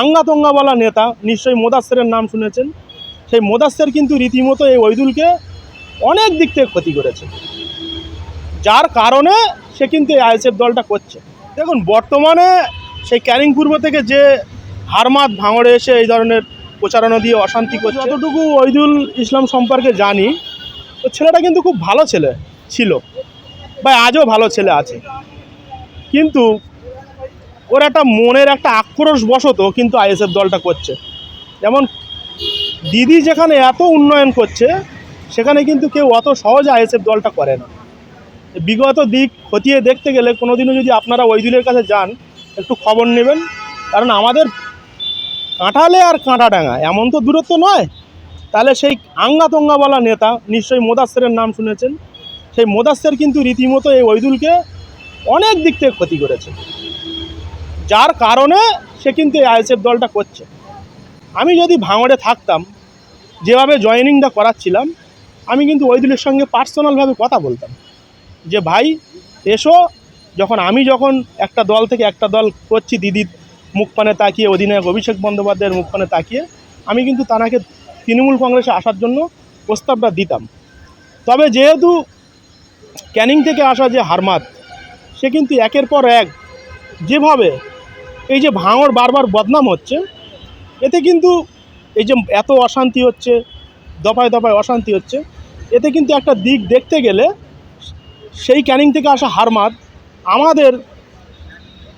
আঙ্গাতঙ্গাওয়ালা নেতা, নিশ্চয়ই মোদাস্সেরের নাম শুনেছেন, সেই মোদাস্সের কিন্তু রীতিমতো এই ওইদুলকে অনেক দিক থেকে ক্ষতি করেছে। যার কারণে সে কিন্তু এই আইএসএফ দলটা করছে। দেখুন, বর্তমানে সেই ক্যানিং পূর্ব থেকে যে হারমাত ভাঙড়ে এসে এই ধরনের প্রচারণা দিয়ে অশান্তি করছে, যতটুকু ওইদুল ইসলাম সম্পর্কে জানি, তো ছেলেটা কিন্তু খুব ভালো ছেলে ছিল, বা আজও ভালো ছেলে আছে। কিন্তু ওর একটা মনের একটা আক্রোশ বশত কিন্তু আইএসএফ দলটা করছে। যেমন দিদি যেখানে এত উন্নয়ন করছে, সেখানে কিন্তু কেউ অত সহজে আইএসএফ দলটা করে না। বিগত দিক খতিয়ে দেখতে গেলে কোনোদিনও যদি আপনারা ওইদুলের কাছে যান, একটু খবর নেবেন। কারণ আমাদের কাঁঠালে আর কাঁটাডাঙ্গা, এমন তো দূরত্ব নয়। তাহলে সেই আঙ্গাতঙ্গাওয়ালা নেতা, নিশ্চয়ই মোদাস্সেরের নাম শুনেছেন, সেই মোদাস্সের কিন্তু রীতিমতো এই ওইদুলকে অনেক দিক থেকে ক্ষতি করেছে। যার কারণে সে কিন্তু এই আইএসএফ দলটা করছে। আমি যদি ভাঙড়ে থাকতাম, যেভাবে জয়েনিংটা করাচ্ছিলাম, আমি কিন্তু ওইদুলের সঙ্গে পার্সোনালভাবে কথা বলতাম যে, ভাই, এসো। যখন আমি যখন একটা দল থেকে একটা দল করছি, দিদির মুখপানে তাকিয়ে, অধিনায়ক অভিষেক বন্দ্যোপাধ্যায়ের মুখপানে তাকিয়ে, আমি কিন্তু তানাকে তৃণমূল কংগ্রেসে আসার জন্য প্রস্তাবটা দিতাম। তবে যেহেতু ক্যানিং থেকে আসা যে হারমাত সে কিন্তু একের পর এক যেভাবে এই যে ভাঙড় বারবার বদনাম হচ্ছে, এতে কিন্তু এই যে এত অশান্তি হচ্ছে, দফায় দফায় অশান্তি হচ্ছে, এতে কিন্তু একটা দিক দেখতে গেলে সেই ক্যানিং থেকে আসা হারমাত আমাদের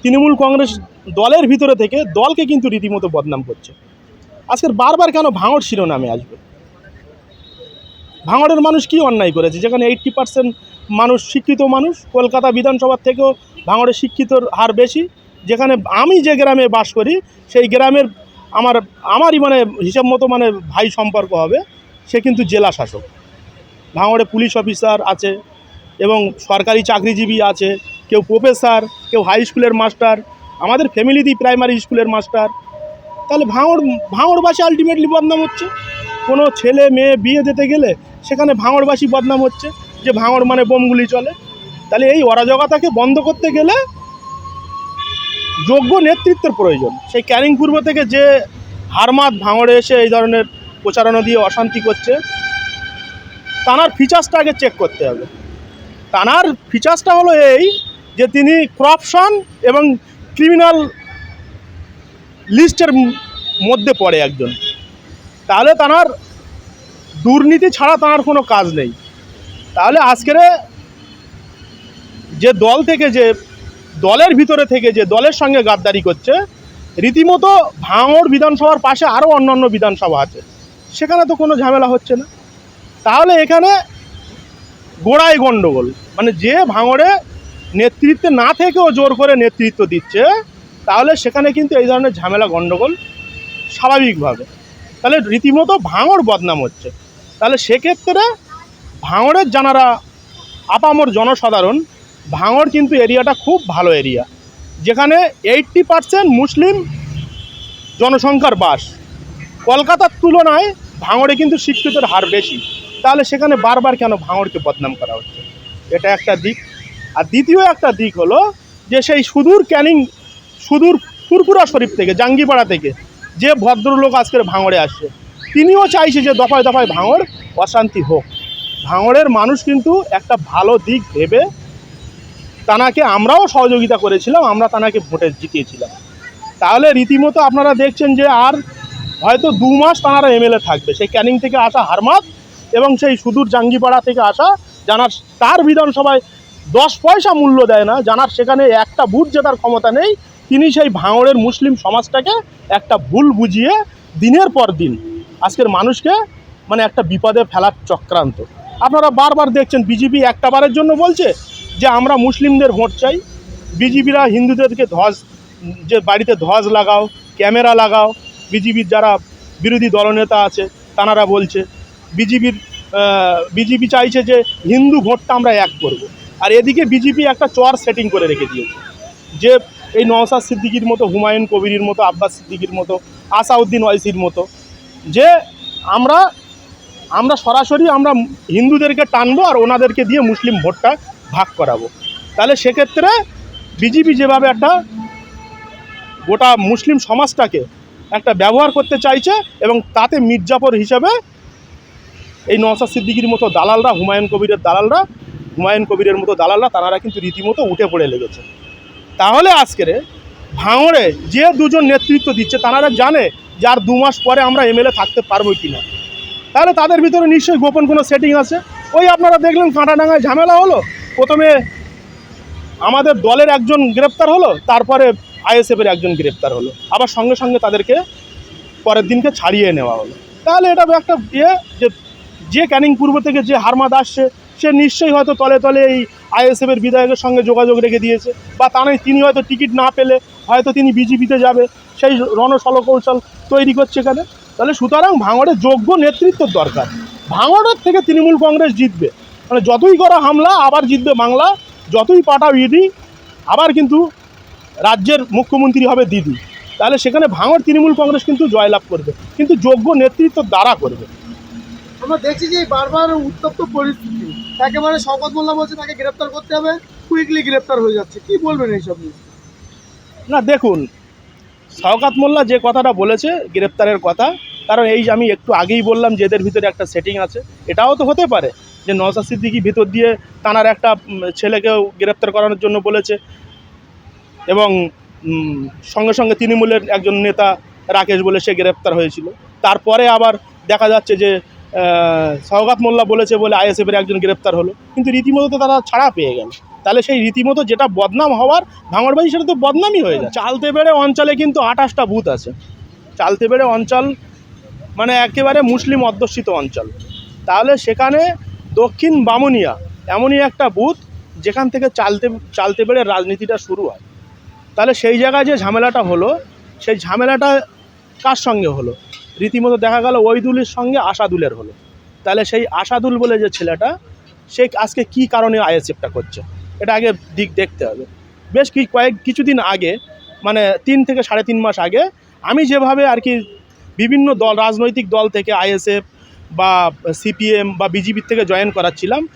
তৃণমূল কংগ্রেস দলের ভিতরে থেকে দলকে কিন্তু রীতিমতো বদনাম করছে। আজকের বারবার কেন ভাঙড় শিরোনামে আসবে? ভাঙড়ের মানুষ কি অন্যায় করেছে? যেখানে এইট্টি পার্সেন্ট মানুষ শিক্ষিত মানুষ, কলকাতা বিধানসভার থেকেও ভাঙড়ের শিক্ষিতর হার বেশি যেখানে আমি যে গ্রামে বাস করি, সেই গ্রামের আমার, আমারই মানে হিসাব মতো মানে ভাই সম্পর্ক হবে, সে কিন্তু জেলা শাসক। ভাঙড়ে পুলিশ অফিসার আছে এবং সরকারি চাকরিজীবী আছে, কেউ প্রফেসর, কেউ হাই স্কুলের মাস্টার, আমাদের ফ্যামিলিতেই প্রাইমারি স্কুলের মাস্টার। তাহলে ভাঙড়, ভাঙড়বাসী আলটিমেটলি বদনাম হচ্ছে? কোনো ছেলে, মেয়ে বিয়ে দিতে গেলে সেখানে ভাঙড়বাসী বদনাম হচ্ছে, যে ভাঙড় মানে বোমগুলি চলে। তাহলে এই অরাজকতাকে বন্ধ করতে গেলে যোগ্য নেতৃত্বের প্রয়োজন। সেই ক্যানিং পূর্ব থেকে যে হারমাত ভাঙড়ে এসে এই ধরনের প্রচারণা দিয়ে অশান্তি করছে, তানার ফিচার্সটা আগে চেক করতে হবে। তানার ফিচার্সটা হলো এই যে তিনি করাপশন এবং ক্রিমিনাল লিস্টের মধ্যে পড়ে একজন। তাহলে তানার দুর্নীতি ছাড়া তাঁর কোনো কাজ নেই। তাহলে আজকের যে দল থেকে যে দলের ভিতরে থেকে যে দলের সঙ্গে গাদ্দারি করছে, রীতিমতো ভাঙড় বিধানসভার পাশে আরও অন্যান্য বিধানসভা আছে। সেখানে তো কোনো ঝামেলা হচ্ছে না। তাহলে এখানে গোড়ায় গণ্ডগোল মানে যে ভাঙড়ে নেতৃত্বে না থেকেও জোর করে নেতৃত্ব দিচ্ছে, তাহলে সেখানে কিন্তু এই ধরনের ঝামেলা গণ্ডগোল স্বাভাবিকভাবে। তাহলে রীতিমতো ভাঙড় বদনাম হচ্ছে। তাহলে সেক্ষেত্রে ভাঙড়ের জানারা আপামর জনসাধারণ ভাঙড় কিন্তু এরিয়াটা খুব ভালো এরিয়া। যেখানে এইট্টি পার্সেন্ট মুসলিম জনসংখ্যার বাস। কলকাতার তুলনায় ভাঙড়ে কিন্তু শিক্ষিতের হার বেশি। তাহলে সেখানে বারবার কেন ভাঙড়কে বদনাম করা হচ্ছে? এটা একটা দিক। আর দ্বিতীয় একটা দিক হলো যে সেই সুদূর ক্যানিং, সুদূর ফুরপুরা শরীফ থেকে, জাঙ্গিপাড়া থেকে যে ভদ্রলোক আজকের ভাঙড়ে আসছে, তিনিও চাইছে যে দফায় দফায় ভাঙড় অশান্তি হোক। ভাঙড়ের মানুষ কিন্তু একটা ভালো দিক ভেবে তানাকে আমরাও সহযোগিতা করেছিলাম, আমরা তানাকে ভোটে জিতিয়েছিলাম। তাহলে রীতিমতো আপনারা দেখছেন যে আর হয়তো দু মাস তাঁরা এমএলএ থাকবে। সেই ক্যানিং থেকে আসা হারমাত এবং সেই সুদূর জাঙ্গিপাড়া থেকে আসা জানার তার বিধানসভায় দশ পয়সা মূল্য দেয় না, জানার সেখানে একটা বুথ জেতার ক্ষমতা নেই, তিনি সেই ভাঙড়ের মুসলিম সমাজটাকে একটা ভুল বুঝিয়ে দিনের পর দিন আজকের মানুষকে মানে একটা বিপদে ফেলার চক্রান্ত। আপনারা বারবার দেখছেন, বিজেপি একটা বারের জন্য বলছে যে আমরা মুসলিমদের ভোট চাই বিজেপিরা হিন্দুদেরকে ধ্বজ, যে বাড়িতে ধ্বজ লাগাও, ক্যামেরা লাগাও বিজেপির যারা বিরোধী দলনেতা আছে তানারা বলছে বিজেপির বিজেপি চাইছে যে হিন্দু ভোটটা আমরা এক করব। আর এদিকে বিজেপি একটা চর সেটিং করে রেখে দিয়েছে, যে এই নওসাদ সিদ্দিকির মতো, হুমায়ুন কবিরের মতো, আব্বাস সিদ্দিকির মতো, আসাউদ্দিন ওয়াইসির মতো, যে আমরা আমরা সরাসরি আমরা হিন্দুদেরকে টানবো আর ওনাদেরকে দিয়ে মুসলিম ভোটটা ভাগ করাবো। তাহলে সেক্ষেত্রে বিজেপি যেভাবে একটা গোটা মুসলিম সমাজটাকে একটা ব্যবহার করতে চাইছে এবং তাতে মির্জাফর হিসেবে এই নওসাদ সিদ্দিকির মতো দালালরা, হুমায়ুন কবিরের দালালরা, হুমায়ুন কবিরের মতো দালালরা, তারা কিন্তু রীতিমতো উঠে পড়ে লেগেছে। তাহলে আজকের ভাঙড়ে যে দুজন নেতৃত্ব দিচ্ছে, তারা জানে যে আর দু মাস পরে আমরা এমএলএ থাকতে পারব কি না তাহলে তাদের ভিতরে নিশ্চয়ই গোপন কোনো সেটিং আছে। ওই আপনারা দেখলেন কাঁটাডাঙ্গায় ঝামেলা হলো। প্রথমে আমাদের দলের একজন গ্রেপ্তার হলো, তারপরে আইএসএফের একজন গ্রেপ্তার হলো। আবার সঙ্গে সঙ্গে তাদেরকে পরের দিনকে ছাড়িয়ে নেওয়া হলো। তাহলে এটা একটা ইয়ে যে যে ক্যানিং পূর্ব থেকে যে হারমাদ আসছে, সে নিশ্চয়ই হয়তো তলে তলে এই আইএসএফের বিধায়কের সঙ্গে যোগাযোগ রেখে দিয়েছে, বা তা নয় তিনি হয়তো টিকিট না পেলে হয়তো তিনি বিজেপিতে যাবে, সেই রণসলকৌশল তৈরি করছে এখানে। তাহলে সুতরাং ভাঙড়ে যোগ্য নেতৃত্বের দরকার। ভাঙড়ের থেকে তৃণমূল কংগ্রেস জিতবে। মানে যতই করা হামলা আবার জিতবে বাংলা যতই পাঠাও ইডি আবার কিন্তু রাজ্যের মুখ্যমন্ত্রী হবে দিদি। তাহলে সেখানে ভাঙর তৃণমূল কংগ্রেস কিন্তু জয়লাভ করবে কিন্তু যোগ্য নেতৃত্ব দ্বারা করবে। আমরা দেখছি যে বারবার উত্তপ্ত পরিস্থিতি। একেবারে শওকত মোল্লা বলছে তাকে গ্রেপ্তার করতে হবে কুইকলি গ্রেপ্তার হয়ে যাচ্ছে। কি বলবেন এইসব নিয়ে? না দেখুন শওকাত মোল্লা যে কথাটা বলেছে গ্রেপ্তারের কথা কারণ এই যে আমি একটু আগেই বললাম যে এদের ভিতরে একটা সেটিং আছে এটাও তো হতে পারে। যে নওসাদ সিদ্দিকি ভিতর দিয়ে তানার একটা ছেলেকেও গ্রেপ্তার করানোর জন্য বলেছে এবং সঙ্গে সঙ্গে তৃণমূলের একজন নেতা রাকেশ বলে সে গ্রেপ্তার হয়েছিল। তারপরে আবার দেখা যাচ্ছে যে সওগাত মোল্লা বলেছে বলে আইএসএফের একজন গ্রেপ্তার হলো। কিন্তু রীতিমতো তো তারা ছাড়া পেয়ে গেল। তাহলে সেই রীতিমতো যেটা বদনাম হওয়ার ভাঙড়বাজি সেটা তো বদনামই হয়ে যায়। চালতে বেড়ে অঞ্চলে কিন্তু আঠাশটা বুথ আছে। চালতে বেড়ে অঞ্চল মানে একেবারে মুসলিম অধ্যুষিত অঞ্চল। তাহলে সেখানে দক্ষিণ বামুনিয়া, এমনই একটা বুথ যেখান থেকে চালতে চালতে পেরে রাজনীতিটা শুরু হয়। তাহলে সেই জায়গায় যে ঝামেলাটা হলো, সেই ঝামেলাটা কার সঙ্গে হলো? রীতিমতো দেখা গেল ওইদুলের সঙ্গে আশাদুলের হলো। তাহলে সেই আশাদুল বলে যে ছেলেটা, সে আজকে কি কারণে আইএসএফটা করছে? এটা আগে দিক দেখতে হবে। বেশ কি, কয়েক, কিছুদিন আগে মানে তিন থেকে সাড়ে তিন মাস আগে, আমি যেভাবে আর কি বিভিন্ন দল, রাজনৈতিক দল থেকে আইএসএফ বা সিপিএম বা বিজেপির থেকে জয়েন করাচ্ছিলাম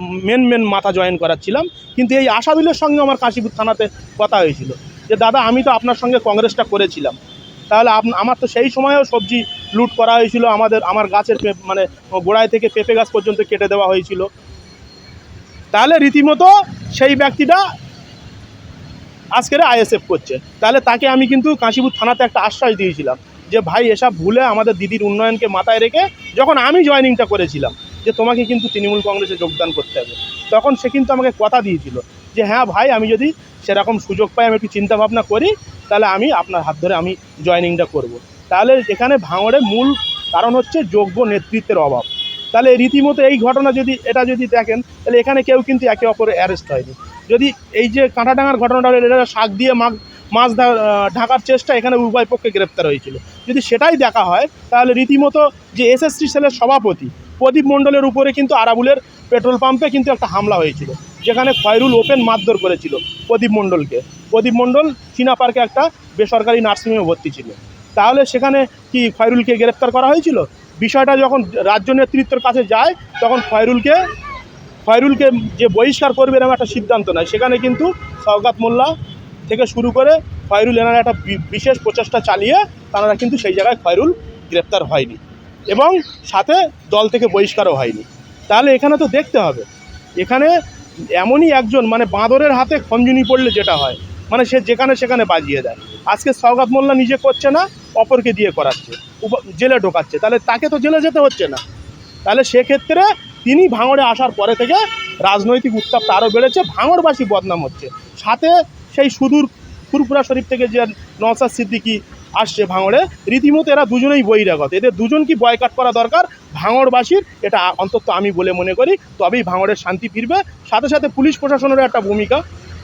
মেন মেন মাথা জয়েন করাচ্ছিলাম, কিন্তু এই আশাদুলের সঙ্গে আমার কাশীপুর থানাতে কথা হয়েছিল যে, দাদা, আমি তো আপনার সঙ্গে কংগ্রেসটা করেছিলাম। তাহলে আপ- আমার তো সেই সময়েও সবজি লুট করা হয়েছিল, আমাদের, আমার গাছের মানে গোড়ায় থেকে পেঁপে গাছ পর্যন্ত কেটে দেওয়া হয়েছিল। তাহলে রীতিমতো সেই ব্যক্তিটা আজকের আইএসএফ করছে। তাহলে তাকে আমি কিন্তু কাশীপুর থানাতে একটা আশ্বাস দিয়েছিলাম। যে ভাই এসব ভুলে আমাদের দিদির উন্নয়নকে মাথায় রেখে যখন আমি জয়েনিংটা করেছিলাম যে তোমাকে কিন্তু তৃণমূল কংগ্রেসে যোগদান করতে হবে। তখন সে কিন্তু আমাকে কথা দিয়েছিল যে হ্যাঁ ভাই আমি যদি সেরকম সুযোগ পাই আমি একটু চিন্তা ভাবনা করি তাহলে আমি আপনার হাত ধরে আমি জয়েনিংটা করব। তাহলে এখানে ভাঙড়ে মূল কারণ হচ্ছে যোগ্য নেতৃত্বের অভাব। তাহলে রীতিমতো এই ঘটনা যদি এটা যদি দেখেন তাহলে এখানে কেউ কিন্তু একে অপরে অ্যারেস্ট হয়নি। যদি এই যে কাঁটাডাঙার ঘটনাটা হলো, এটা শাক দিয়ে মাছ ঢাকার চেষ্টা এখানে উভয় পক্ষে গ্রেপ্তার হয়েছিল। যদি সেটাই দেখা হয়, তাহলে রীতিমতো যে এসএসটি সেলের সভাপতি প্রদীপ মণ্ডলের উপরে কিন্তু আরাবুলের পেট্রোল পাম্পে কিন্তু একটা হামলা হয়েছিল, যেখানে খয়রুল ওপেন মারধর করেছিল প্রদীপ মণ্ডলকে। প্রদীপ মণ্ডল চীনা পার্কে একটা বেসরকারি নার্সিংহোমে ভর্তি ছিল। তাহলে সেখানে কি খয়রুলকে গ্রেপ্তার করা হয়েছিল? বিষয়টা যখন রাজ্য নেতৃত্বের কাছে যায়, তখন খয়রুলকে খয়রুলকে যে বহিষ্কার করবে এরকম একটা সিদ্ধান্ত নেয়। সেখানে কিন্তু সওগাত মোল্লা থেকে শুরু করে খয়রুল এনারা একটা বিশেষ প্রচেষ্টা চালিয়ে তারা কিন্তু সেই জায়গায় খয়রুল গ্রেপ্তার হয়নি এবং সাথে দল থেকে বহিষ্কারও হয়নি। তাহলে এখানে তো দেখতে হবে, এখানে এমনই একজন মানে বাঁদরের হাতে খঞ্জুনি পড়লে যেটা হয় মানে সে যেখানে সেখানে বাজিয়ে দেয়। আজকে সওগাত মোল্লা নিজে করছে না, অপরকে দিয়ে করাচ্ছে জেলে ঢোকাচ্ছে, তাহলে তাকে তো জেলে যেতে হচ্ছে না। তাহলে সেক্ষেত্রে তিনি ভাঙড়ে আসার পরে থেকে রাজনৈতিক উত্তাপটা আরও বেড়েছে, ভাঙড়বাসী বদনাম হচ্ছে। সাথে সেই সুদূর ফুরফুরা শরীফ থেকে যে নওসাদ সিদ্দিকি আসছে ভাঙড়ে, রীতিমতো এরা দুজনেই বহিরাগত। এদের দুজনকে বয়কাট করা দরকার? ভাঙড়বাসীর এটা অন্তত আমি বলে মনে করি। তবেই ভাঙড়ের শান্তি ফিরবে। সাথে সাথে পুলিশ প্রশাসনেরও একটা ভূমিকা।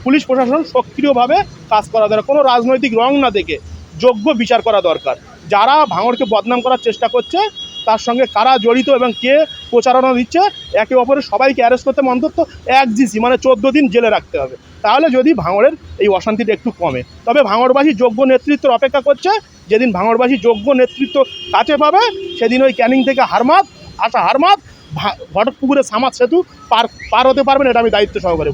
পুলিশ প্রশাসন সক্রিয়ভাবে কাজ করা দরকার। কোনো রাজনৈতিক রং না দেখে যোগ্য বিচার করা দরকার। যারা ভাঙড়কে বদনাম করার চেষ্টা করছে তার সঙ্গে কারা জড়িত এবং কে প্রচারণা দিচ্ছে, একে অপরের সবাইকে অ্যারেস্ট করতে অন্তত এক জিসি মানে চোদ্দ দিন জেলে রাখতে হবে তাহলে যদি ভাঙড়ের এই অশান্তিটা একটু কমে তবে ভাঙড়বাসী যোগ্য নেতৃত্বের অপেক্ষা করছে, যেদিন ভাঙড়বাসী যোগ্য নেতৃত্ব কাছে পাবে, সেদিন ওই ক্যানিং থেকে হারমাত আসা হারমাত ঘটকপুকুরের সামাদ সেতু পার পার হতে পারবেন এটা আমি দায়িত্ব সহকারে।